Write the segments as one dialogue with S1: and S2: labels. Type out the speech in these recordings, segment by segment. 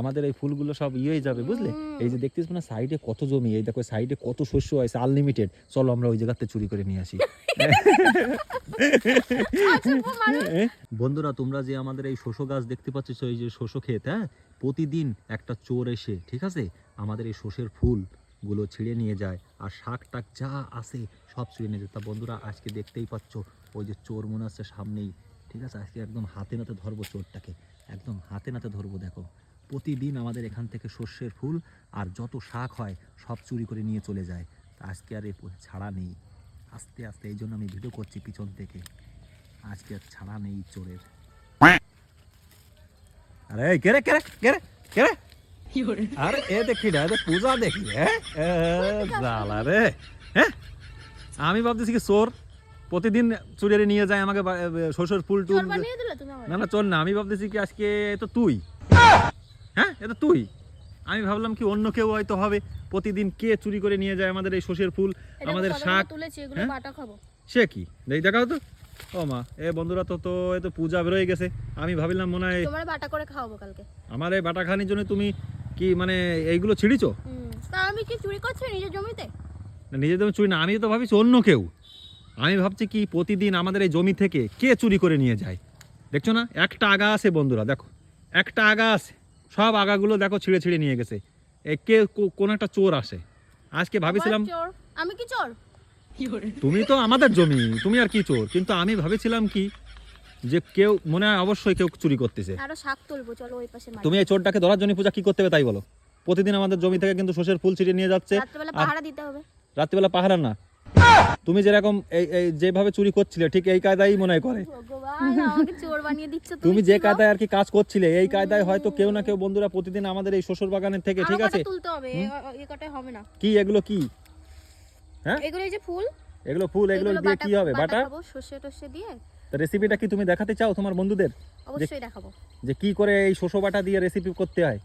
S1: আমাদের এই ফুলগুলো সব ইয়ে হয়ে যাবে বুঝলে? এই যে দেখতেছ না সাইডে কত জমি এই দেখো সাইডে কত শস্য আছে আনলিমিটেড চলো আমরা ওই জায়গাতে চুরি করে নিয়ে আসি। বন্ধুরা তোমরা যে আমাদের এই শস্য গাছ দেখতে পাচ্ছ এই যে শস্য ক্ষেত হ্যাঁ? প্রতিদিন একটা চোর এসে ঠিক আছে? আমাদের এই শস্যের ফুলগুলো ছিঁড়ে নিয়ে যায় আর শাক টাক যা আছে সব ছিঁড়ে নিয়ে যায়। তা বন্ধুরা আজকে দেখতেই পাচ্ছ ওই যে চোর মনে হচ্ছে সামনেই ঠিক আছে? আজকে একদম হাতে নাতে ধরবো চোরটাকে। একদম হাতে নাতে ধরবো দেখো। প্রতিদিন আমাদের এখান থেকে শস্যের ফুল আর যত শাক হয় সব চুরি করে নিয়ে চলে যায়। তা আজকে আর এ ছাড়া নেই। আস্তে আস্তে এই জন্য আমি ভিডিও করছি পিছন থেকে। আজকে আর ছাড়া নেই চোরের। আরে এই কে রে কে রে কে রে কে রে? আরে এ দেখি না এ পূজা দেখি হ্যাঁ রে। হ্যাঁ আমি ভাবতেছি কি চোর প্রতিদিন চুরিয়ে নিয়ে যায় আমাকে শ্বশুর ফুল টুল না না চোর না আমি ভাবতেছি কি আজকে তো তুই। হ্যাঁ এটা তুই? আমি ভাবলাম কি অন্য কেউ হয়তো হবে। প্রতিদিন কে চুরি করে নিয়ে যায় আমাদের এই শস্যের ফুল আমাদের শাক হ্যাঁ? সে কি? দেখ দেখাও তো। ও মা এ বন্ধুরা তো তো এ তো পূজা বেরোয় গেছে। আমি ভাবিলাম মনে হয়
S2: তোমার বাটা করে খাওয়াবো কালকে।
S1: আমার এই বাটা খানির জন্য তুমি কি মানে এইগুলো ছিঁড়িছো?
S2: আমি কি চুরি করছি নিজের জমিতে?
S1: না, চুরি না আমি তো ভাবিছি অন্য কেউ। আমি ভাবছি কি প্রতিদিন আমাদের এই জমি থেকে কে চুরি করে নিয়ে যায়? দেখছ না? একটা আগা আছে বন্ধুরা দেখো। একটা আগা আছে। সব আগাগুলো দেখো ছিঁড়ে ছিঁড়ে নিয়ে গেছে। এ কে কোন একটা চোর আসে। আজকে ভাবিছিলাম
S2: আমি কি চোর?
S1: তুমি তো আমাদের জমি তুমি আর কি চোর? কিন্তু আমি ভাবেছিলাম কি যে কেউ মনে হয় অবশ্যই কেউ চুরি করতেছে।
S2: আরও শাক তুলবো চলো ওই পাশে।
S1: তুমি এই চোরটাকে ধরার জন্য পূজা কি করতে হবে তাই বলো? প্রতিদিন আমাদের জমি থেকে কিন্তু শস্যের ফুল ছিঁড়ে নিয়ে যাচ্ছে।
S2: রাত্রেবেলা পাহারা দিতে হবে।
S1: রাত্রিবেলা পাহারা না। তুমি যেরকম যেভাবে চুরি করছিলে ঠিক এই কায়দাই মনে করে। তুমি যে কায়দায় আর কি কাজ করছিলে এই কায়দায় হয়তো কেউ না কেউ বন্ধুরা প্রতিদিন আমাদের এই শ্বশুর বাগানের থেকে ঠিক আছে? কি এগুলো কি? হ্যাঁ?
S2: এগুলো এই যে ফুল?
S1: এগুলো ফুল এগুলো দিয়ে কি হবে? বাটা
S2: সর্ষে টর্ষে দিয়ে।
S1: রেসিপিটা কি তুমি দেখাতে চাও তোমার বন্ধুদের?
S2: অবশ্যই দেখাবো।
S1: যে কি করে এই শস্য বাটা দিয়ে রেসিপি করতে হয়?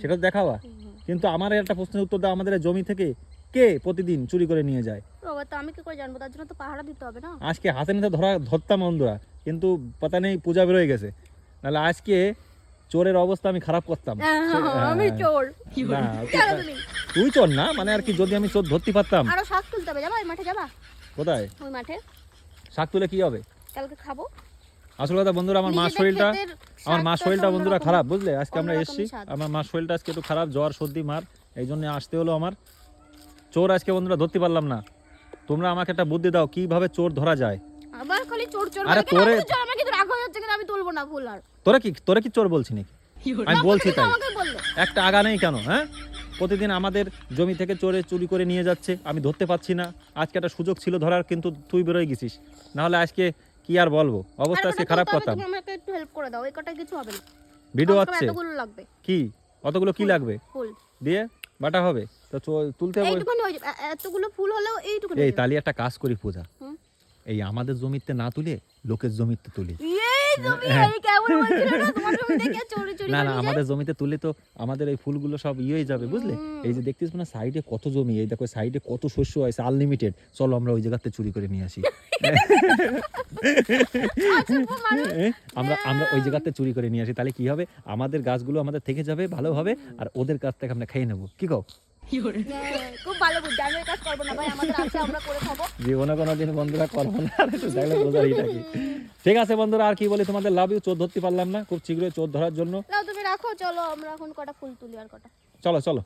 S1: সেটা তো
S2: হুম।
S1: কিন্তু আমার একটা প্রশ্নের উত্তর দাও আমাদের জমি থেকে। কে প্রতিদিন চুরি করে নিয়ে যায়?
S2: তো আমি কি করে জানব? তার জন্য তো পাহারা দিতে হবে না?
S1: আজকে হাতে নিতে ধরা ধরতাম বন্ধুরা কিন্তু পাতা নেই পূজা বেরোয় গেছে। নাহলে আজকে চোরের অবস্থা আমি খারাপ করতাম।
S2: আমি
S1: হ্যাঁ।
S2: চোর
S1: না,
S2: কেন
S1: তুই চোর না? মানে আর কি যদি আমি চোর ধরতে পারতাম?
S2: আরও শাক তুলতে হবে যাবা? ওই মাঠে যাবা?
S1: কোথায়?
S2: ওই মাঠে।
S1: শাক তুলে কি হবে?
S2: কালকে খাব।
S1: আসল কথা বন্ধুরা আমার মার
S2: নিজেদের
S1: শরীরটা আমার মার
S2: শাকটা
S1: শরীরটা বন্ধুরা খারাপ বুঝলে? আজকে আমরা এসেছি। আমার মার শরীরটা আজকে একটু খারাপ জ্বর সর্দি মার। এই জন্য আসতে হলো আমার। চোর আজকে বন্ধুরা ধরতে পারলাম না। তোমরা আমাকে একটা বুদ্ধি দাও কীভাবে চোর ধরা যায়?
S2: আবার খালি চোর চোর
S1: আরে তোরে-
S2: তো চোর, আমার কিন্তু রাগ হয়ে যাচ্ছে কিন্তু আমি তুলবো না ফুল আর।
S1: তোরা কি তোরা কি চোর বলছি নাকি? আমি বলছি তাই। একটা আগা নেই কেন হ্যাঁ? প্রতিদিন আমাদের জমি থেকে চোরে চুরি করে নিয়ে যাচ্ছে আমি ধরতে পারছি না। আজকে একটা সুযোগ ছিল ধরার কিন্তু তুই বেরোয় গেছিস। নাহলে আজকে কি আর বলব? অবস্থা আজকে খারাপ
S2: তুমি আমাকে একটু হেল্প করে দাও এই কটায় কিছু হবে না।
S1: ভিডিও আছে। কি? অতগুলো কি লাগবে?
S2: ফুল।
S1: দিয়ে বাটা হবে। তো তুলতে হবে।
S2: এইটুকুনি হয়ে এতগুলো ফুল হলেও এইটুকুনি
S1: এই
S2: হয়ে
S1: তালি একটা কাজ করি পূজা। এই আমাদের জমিতে না তুলে লোকের জমিতে তুলি।
S2: বলছিলে না?
S1: না? আমাদের জমিতে তুলে তো আমাদের এই ফুলগুলো সব ইয়ে যাবে বুঝলে? এই যে দেখতেছ না সাইডে কত জমি এই দেখো সাইডে কত শস্য আছে আনলিমিটেড চলো আমরা ওই জায়গাতে চুরি করে নিয়ে আসি।
S2: আচ্ছা, মানুষ
S1: এ, আমরা আমরা ওই জায়গাতে চুরি করে নিয়ে আসি। তাহলে কি হবে? আমাদের গাছগুলো আমাদের থেকে যাবে ভালো হবে আর ওদের কাছ থেকে আমরা খেয়ে নেব। কি কও?
S2: হ্যাঁ, খুব ভালো বুদ্ধি আমি কাজ করব না ভাই আমাদের আছে আমরা করে খাব।
S1: জীবনে কোনোদিন বন্ধুরা করব না আর একটু দেখলে বোঝাই থাকি ঠিক আছে বন্ধুরা আর কি বলি তোমাদের? লাভ ইউ চোর ধরতে পারলাম না খুব শীঘ্রই চোর ধরার জন্য।
S2: তুমি রাখো চলো আমরা এখন কটা ফুল তুলি আর কটা।
S1: চলো চলো।